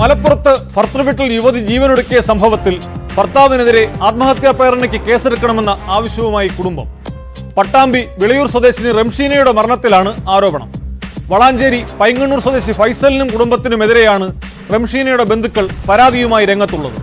മലപ്പുറത്ത് ഭർത്തൃവീട്ടിൽ യുവതി ജീവനൊടുക്കിയ സംഭവത്തിൽ ഭർത്താവിനെതിരെ ആത്മഹത്യാ പ്രേരണയ്ക്ക് കേസെടുക്കണമെന്ന ആവശ്യവുമായി കുടുംബം. പട്ടാമ്പി വിളയൂർ സ്വദേശിനി റംഷീനയുടെ മരണത്തിലാണ് ആരോപണം. വളാഞ്ചേരി പൈങ്ങണ്ണൂർ സ്വദേശി ഫൈസലിനും കുടുംബത്തിനുമെതിരെയാണ് റംഷീനയുടെ ബന്ധുക്കൾ പരാതിയുമായി രംഗത്തുള്ളത്.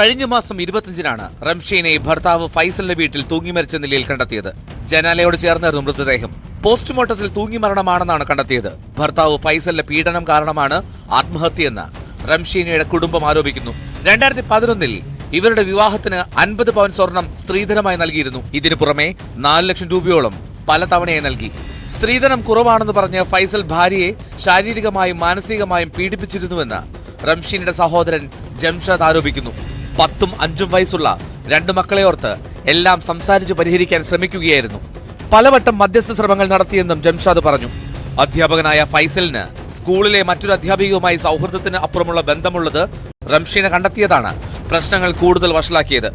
കഴിഞ്ഞ മാസം ഇരുപത്തിയഞ്ചിനാണ് റംഷീനെ ഭർത്താവ് ഫൈസലിന്റെ വീട്ടിൽ തൂങ്ങിമരിച്ച നിലയിൽ കണ്ടെത്തിയത്. ജനാലയോട് ചേർന്നായിരുന്നു മൃതദേഹം. പോസ്റ്റ്മോർട്ടത്തിൽ തൂങ്ങിമരണമാണെന്നാണ് കണ്ടെത്തിയത്. ഭർത്താവ് ഫൈസലിന്റെ പീഡനം കാരണമാണ് ആത്മഹത്യയെന്ന് റംഷീനയുടെ കുടുംബം ആരോപിക്കുന്നു. രണ്ടായിരത്തി പതിനൊന്നിൽ ഇവരുടെ വിവാഹത്തിന് അൻപത് പവൻ സ്വർണം സ്ത്രീധനമായി നൽകിയിരുന്നു. ഇതിനു പുറമെ നാല് ലക്ഷം രൂപയോളം പല തവണയായി നൽകി. സ്ത്രീധനം കുറവാണെന്ന് പറഞ്ഞ് ഫൈസൽ ഭാര്യയെ ശാരീരികമായും മാനസികമായും പീഡിപ്പിച്ചിരുന്നുവെന്ന് റംഷീനയുടെ സഹോദരൻ ജംഷാദ് ആരോപിക്കുന്നു. പത്തും അഞ്ചും വയസ്സുള്ള രണ്ട് മക്കളെ ഓർത്ത് എല്ലാം സംസാരിച്ച് പരിഹരിക്കാൻ ശ്രമിക്കുകയായിരുന്നു. പലവട്ടം മധ്യസ്ഥ ശ്രമങ്ങൾ നടത്തിയെന്നും ജംഷാദ് പറഞ്ഞു. അധ്യാപകനായ ഫൈസലിന് സ്കൂളിലെ മറ്റൊരു അധ്യാപികയുമായി സൗഹൃദത്തിന് അപ്പുറമുള്ള ബന്ധമുള്ളത് റംഷീനെ കണ്ടെത്തിയതാണ്. പ്രശ്നങ്ങൾ കൂടുതൽ വഷളാക്കിയത്.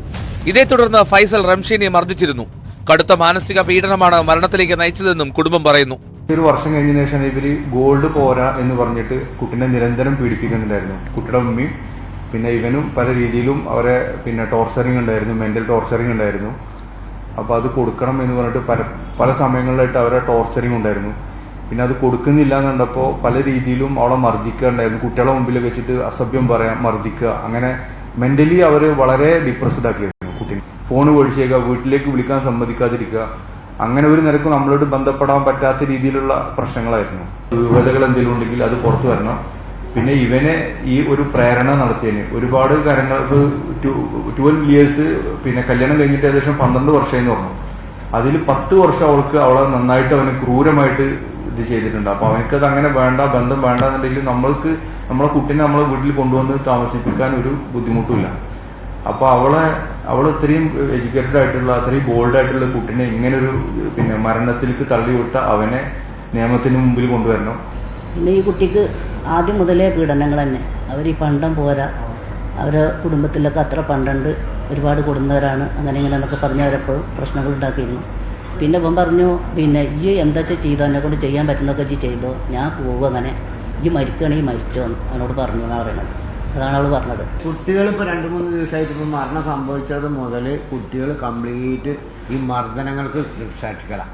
ഇതേ തുടർന്ന് ഫൈസൽ റംഷീനെ മർദ്ദിച്ചിരുന്നു. കടുത്ത മാനസിക പീഡനമാണ് മരണത്തിലേക്ക് നയിച്ചതെന്നും കുടുംബം പറയുന്നു. ഒരു വർഷം കഴിഞ്ഞതിന് ശേഷം ഇവർ ഗോൾഡ് പോരാ എന്ന് പറഞ്ഞിട്ട് കുട്ടിനെ നിരന്തരം പീഡിപ്പിക്കുന്നുണ്ടായിരുന്നു. കുട്ടിയുടെ ഉമ്മയും പിന്നെ ഇവനും പല രീതിയിലും അവരെ പിന്നെ ടോർച്ചറിങ് ഉണ്ടായിരുന്നു മെന്റൽ ടോർച്ചറിങ് ഉണ്ടായിരുന്നു. അപ്പൊ അത് കൊടുക്കണം എന്ന് പറഞ്ഞിട്ട് പല പല സമയങ്ങളിലായിട്ട് അവരെ ടോർച്ചറിങ് ഉണ്ടായിരുന്നു. പിന്നെ അത് കൊടുക്കുന്നില്ല എന്ന് കണ്ടപ്പോൾ പല രീതിയിലും അവളെ മർദ്ദിക്കുകയുണ്ടായിരുന്നു കുട്ടികളെ മുമ്പിൽ വെച്ചിട്ട് അസഭ്യം പറയാം മർദ്ദിക്കുക. അങ്ങനെ മെന്റലി അവർ വളരെ ഡിപ്രസ്ഡ് ആക്കിയിരുന്നു കുട്ടീനെ. ഫോൺ ഒഴിച്ചേക്കുക വീട്ടിലേക്ക് വിളിക്കാൻ സമ്മതിക്കാതിരിക്കുക. അങ്ങനെ ഒരു നിരക്ക് നമ്മളോട് ബന്ധപ്പെടാൻ പറ്റാത്ത രീതിയിലുള്ള പ്രശ്നങ്ങളായിരുന്നു. വിവരകൾ എന്തെങ്കിലും ഉണ്ടെങ്കിൽ അത് പുറത്തു വരണം. പിന്നെ ഇവനെ ഈ ഒരു പ്രേരണ നടത്തിയതിന്. ഒരുപാട് കാര്യങ്ങൾ ട്വൽവ് ഇയേഴ്സ് പിന്നെ കല്യാണം കഴിഞ്ഞിട്ട് ഏകദേശം പന്ത്രണ്ട് വർഷം എന്ന് പറഞ്ഞു. അതിൽ പത്ത് വർഷം അവൾക്ക് അവളെ നന്നായിട്ട് അവന് ക്രൂരമായിട്ട് ഇത് ചെയ്തിട്ടുണ്ട്. അപ്പൊ അവനക്കത് അങ്ങനെ വേണ്ട ബന്ധം വേണ്ട എന്നുണ്ടെങ്കിൽ നമ്മൾക്ക് നമ്മളെ കുട്ടീനെ നമ്മളെ വീട്ടിൽ കൊണ്ടുവന്ന് താമസിപ്പിക്കാൻ ഒരു ബുദ്ധിമുട്ടില്ല അപ്പൊ അവളെ അവൾ ഇത്രയും എഡ്യൂക്കേറ്റഡ് ആയിട്ടുള്ള അത്രയും ബോൾഡ് ആയിട്ടുള്ള കുട്ടീനെ ഇങ്ങനെ ഒരു പിന്നെ മരണത്തിലേക്ക് തള്ളിവിട്ട അവനെ നിയമത്തിന് മുമ്പിൽ കൊണ്ടുവരണം. പിന്നെ ഈ കുട്ടിക്ക് ആദ്യം മുതലേ പീഡനങ്ങൾ തന്നെ. അവർ ഈ പണ്ടം പോരാ. അവരെ കുടുംബത്തിലൊക്കെ അത്ര പണ്ടുണ്ട്. ഒരുപാട് കൊടുന്നവരാണ്. അങ്ങനെ ഇങ്ങനെ എന്നൊക്കെ പറഞ്ഞ് അവരെപ്പോഴും പ്രശ്നങ്ങൾ ഉണ്ടാക്കിയിരുന്നു. പിന്നെ ഇപ്പം പറഞ്ഞു പിന്നെ ഈ എന്താ വെച്ചാൽ ചെയ്തോ? എന്നെ കൊണ്ട് ചെയ്യാൻ പറ്റുന്നൊക്കെ ഇജ്ജ് ചെയ്തോ? ഞാൻ പോവുക അങ്ങനെ. ഈ മരിക്കുകയാണെങ്കിൽ മരിച്ചോ? എന്ന് അവനോട് പറഞ്ഞു എന്നാണ് പറയുന്നത് അതാണ് അവൾ പറഞ്ഞത്. കുട്ടികൾ ഇപ്പോൾ രണ്ട് മൂന്ന് ദിവസമായിട്ട് ഇപ്പോൾ മരണം സംഭവിച്ചത് മുതൽ കുട്ടികൾ കംപ്ലീറ്റ് ഈ മർദ്ദനങ്ങൾക്ക് സാക്ഷികളാണ്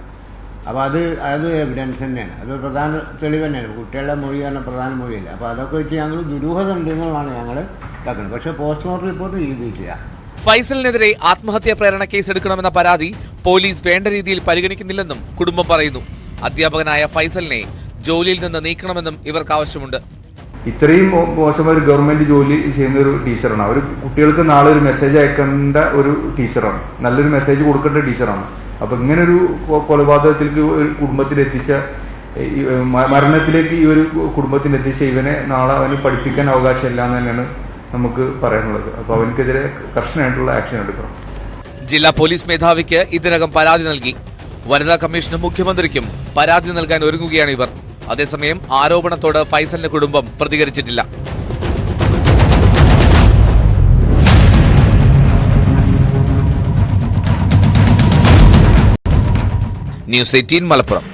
അപ്പോൾ അത് അത് എവിഡൻസ് തന്നെയാണ്. അത് പ്രധാന തെളിവ് തന്നെയാണ്. കുട്ടികളുടെ മൊഴി തന്നെ പ്രധാന മൊഴിയല്ല. അപ്പോൾ അതൊക്കെ വെച്ച് ഞങ്ങൾ ദുരൂഹത ഉണ്ടെന്നുള്ളതാണ് ഞങ്ങൾ ഇതാക്കുന്നത്. പക്ഷേ പോസ്റ്റ്മോർട്ടം റിപ്പോർട്ട് ചെയ്തിട്ടില്ല. ഫൈസലിനെതിരെ ആത്മഹത്യാ പ്രേരണ കേസ് എടുക്കണമെന്ന പരാതി പോലീസ് വേണ്ട രീതിയിൽ പരിഗണിക്കുന്നില്ലെന്നും കുടുംബം പറയുന്നു. അധ്യാപകനായ ഫൈസലിനെ ജോലിയിൽ നിന്ന് നീക്കണമെന്നും ഇവർക്ക് ആവശ്യമുണ്ട്. ഇത്രയും മോശം ഒരു ഗവൺമെന്റ് ജോലി ചെയ്യുന്ന ഒരു ടീച്ചറാണ്. അവർ കുട്ടികൾക്ക് നാളെ ഒരു മെസ്സേജ് അയക്കേണ്ട ഒരു ടീച്ചറാണ്. നല്ലൊരു മെസ്സേജ് കൊടുക്കേണ്ട ടീച്ചറാണ്. അപ്പൊ ഇങ്ങനെ ഒരു കൊലപാതകത്തിലേക്ക് ഒരു കുടുംബത്തിൽ എത്തിച്ച മരണത്തിലേക്ക് ഈ ഒരു കുടുംബത്തിന് എത്തിച്ച ഇവനെ നാളെ അവന് പഠിപ്പിക്കാൻ അവകാശമില്ല എന്ന് തന്നെയാണ് നമുക്ക് പറയാനുള്ളത്. അപ്പൊ അവനക്കെതിരെ കർശനമായിട്ടുള്ള ആക്ഷൻ എടുക്കണം. ജില്ലാ പോലീസ് മേധാവിക്ക് ഇതിനകം പരാതി നൽകി. വനിതാ കമ്മീഷനും മുഖ്യമന്ത്രിക്കും പരാതി നൽകാൻ ഒരുങ്ങുകയാണ് ഇവർ. അതേസമയം ആരോപണത്തോട് ഫൈസലിന്റെ കുടുംബം പ്രതികരിച്ചിട്ടില്ല. News eighteen Malappuram.